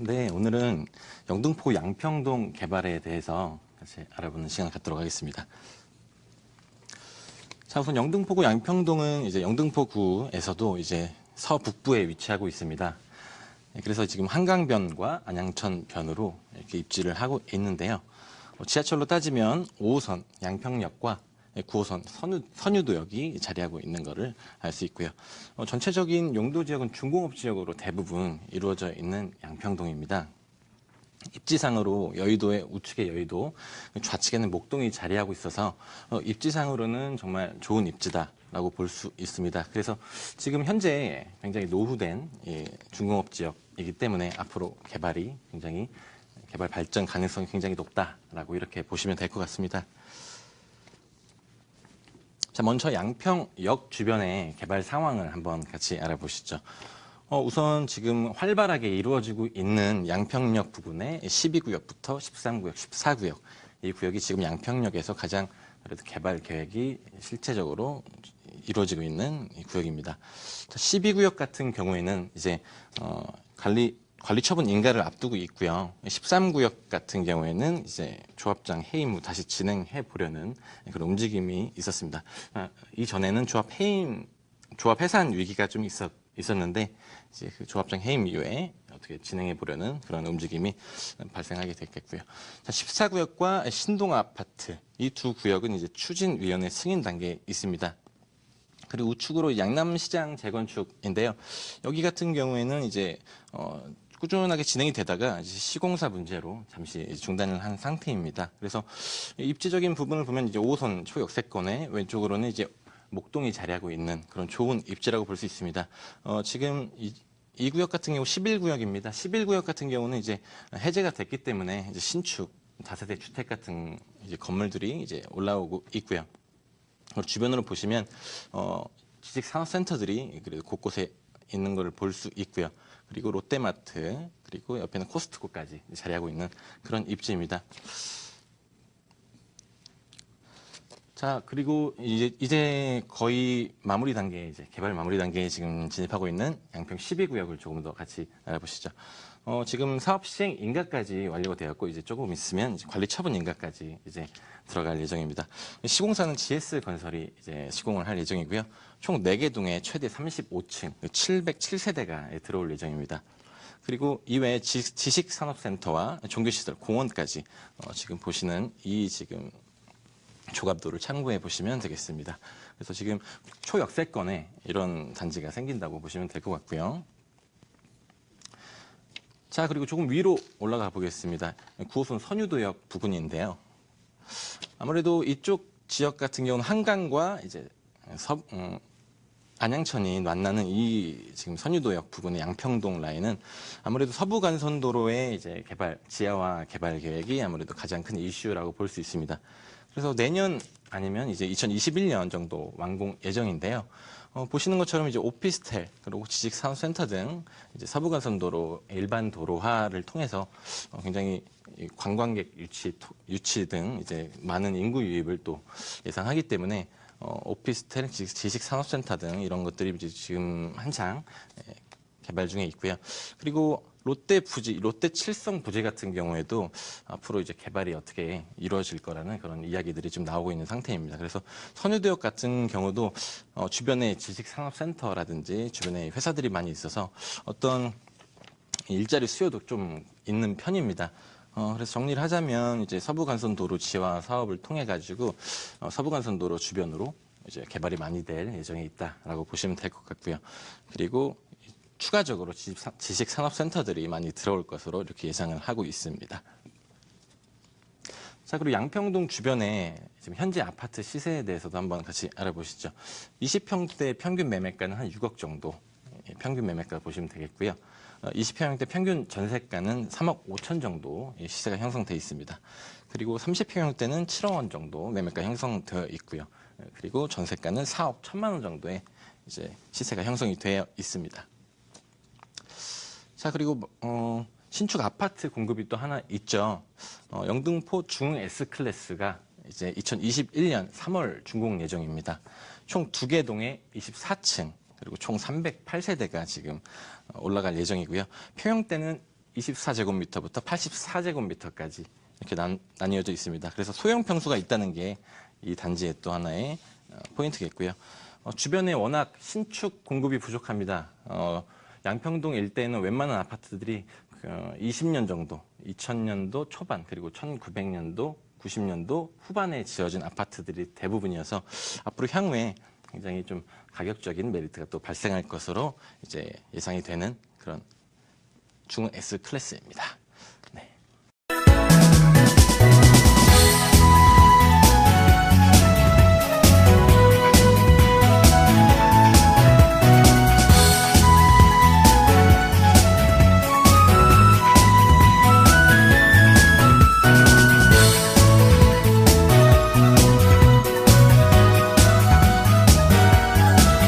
네, 오늘은 영등포 양평동 개발에 대해서 같이 알아보는 시간 갖도록 하겠습니다. 자, 우선 영등포구 양평동은 이제 영등포구에서도 이제 서북부에 위치하고 있습니다. 네, 그래서 지금 한강변과 안양천변으로 이렇게 입지를 하고 있는데요. 어, 지하철로 따지면 5호선 양평역과 9호선 선유, 선유도역이 자리하고 있는 것을 알 수 있고요. 어, 전체적인 용도 지역은 중공업 지역으로 대부분 이루어져 있는 양평동입니다. 입지상으로 여의도의 우측의 여의도, 좌측에는 목동이 자리하고 있어서 어, 입지상으로는 정말 좋은 입지다 라고 볼 수 있습니다. 그래서 지금 현재 굉장히 노후된 이 중공업 지역이기 때문에 앞으로 개발이 굉장히 개발 발전 가능성이 굉장히 높다라고 이렇게 보시면 될 것 같습니다. 자, 먼저 양평역 주변의 개발 상황을 한번 같이 알아보시죠. 어, 우선 지금 활발하게 이루어지고 있는 양평역 부근의 12구역부터 13구역, 14구역. 이 구역이 지금 양평역에서 가장 그래도 개발 계획이 실체적으로 이루어지고 있는 이 구역입니다. 자, 12구역 같은 경우에는 이제 어, 관리 관리 처분 인가를 앞두고 있고요. 13구역 같은 경우에는 이제 조합장 해임 후 다시 진행해 보려는 그런 움직임이 있었습니다. 아, 이전에는 조합 해임, 조합 해산 위기가 좀 있었, 있었는데 이제 그 조합장 해임 이후에 어떻게 진행해 보려는 그런 움직임이 발생하게 됐겠고요. 자, 14구역과 신동 아파트 이 두 구역은 이제 추진위원회 승인 단계에 있습니다. 그리고 우측으로 양남시장 재건축인데요. 여기 같은 경우에는 이제 어, 꾸준하게 진행이 되다가 시공사 문제로 잠시 중단을 한 상태입니다. 그래서 입지적인 부분을 보면 이제 5호선 초역세권의 왼쪽으로는 이제 목동이 자리하고 있는 그런 좋은 입지라고 볼 수 있습니다. 어, 지금 이, 이 구역 같은 경우 11구역입니다. 11구역 같은 경우는 이제 해제가 됐기 때문에 이제 신축 다세대 주택 같은 이제 건물들이 이제 올라오고 있고요. 주변으로 보시면 어, 지식 산업센터들이 그래도 곳곳에 있는 것을 볼수 있고요. 그리고 롯데마트 그리고 옆에는 코스트코까지 자리하고 있는 그런 입지입니다. 자 그리고 이제 이제 거의 마무리 단계 이제 개발 마무리 단계에 지금 진입하고 있는 양평 12구역을 조금 더 같이 알아보시죠. 어, 지금 사업 시행 인가까지 완료가 되었고 이제 조금 있으면 이제 관리 처분 인가까지 이제 들어갈 예정입니다. 시공사는 GS 건설이 이제 시공을 할 예정이고요. 총 4개 동에 최대 35층 707세대가 들어올 예정입니다. 그리고 이외에 지- 지식산업센터와 종교시설, 공원까지 어, 지금 보시는 이 지금 조갑도를 참고해 보시면 되겠습니다. 그래서 지금 초역세권에 이런 단지가 생긴다고 보시면 될 것 같고요. 자, 그리고 조금 위로 올라가 보겠습니다. 9호선 선유도역 부근인데요. 아무래도 이쪽 지역 같은 경우는 한강과 이제 서, 음, 안양천이 만나는 이 지금 선유도역 부근의 양평동 라인은 아무래도 서부간선도로의 이제 개발 지하화 개발 계획이 아무래도 가장 큰 이슈라고 볼 수 있습니다. 그래서 내년 아니면 이제 2021년 정도 완공 예정인데요. 어, 보시는 것처럼 이제 오피스텔 그리고 지식 산업센터 등 이제 서부간선 도로 일반 도로화를 통해서 어, 굉장히 이 관광객 유치, 토- 유치 등 이제 많은 인구 유입을 또 예상하기 때문에 어, 오피스텔, 지- 지식 산업센터 등 이런 것들이 이제 지금 한창 예, 개발 중에 있고요. 그리고 롯데 부지, 롯데 칠성 부지 같은 경우에도 앞으로 이제 개발이 어떻게 이루어질 거라는 그런 이야기들이 좀 나오고 있는 상태입니다. 그래서 선유도역 같은 경우도 어, 주변에 지식산업센터라든지 주변에 회사들이 많이 있어서 어떤 일자리 수요도 좀 있는 편입니다. 어, 그래서 정리를 하자면 이제 서부간선도로 지화 사업을 통해 가지고 어, 서부간선도로 주변으로 이제 개발이 많이 될 예정에 있다라고 보시면 될 것 같고요. 그리고 추가적으로 지식산- 지식산업센터들이 많이 들어올 것으로 이렇게 예상을 하고 있습니다. 자, 그리고 양평동 주변에 지금 현재 아파트 시세에 대해서도 한번 같이 알아보시죠. 20평대 평균 매매가는 한 6억 정도 예, 평균 매매가 보시면 되겠고요. 20평대 평균 전세가는 3억 5천 정도 예, 시세가 형성돼 있습니다. 그리고 30평대는 7억 원 정도 매매가 형성되어 있고요. 예, 그리고 전세가는 4억 1천만 원 정도의 이제 시세가 형성이 되어 있습니다. 자 그리고 어, 신축 아파트 공급이 또 하나 있죠. 어, 영등포 중 S 클래스가 이제 2021년 3월 준공 예정입니다. 총 두 개 동에 24층 그리고 총 308세대가 지금 어, 올라갈 예정이고요. 평형대는 24제곱미터부터 84제곱미터까지 이렇게 난, 나뉘어져 있습니다. 그래서 소형 평수가 있다는 게 이 단지의 또 하나의 어, 포인트겠고요. 어, 주변에 워낙 신축 공급이 부족합니다. 어, 양평동 일대에는 웬만한 아파트들이 그 20년 정도, 2000년도 초반 그리고 1900년도, 90년도 후반에 지어진 아파트들이 대부분이어서 앞으로 향후에 굉장히 좀 가격적인 메리트가 또 발생할 것으로 이제 예상이 되는 그런 중 S 클래스입니다.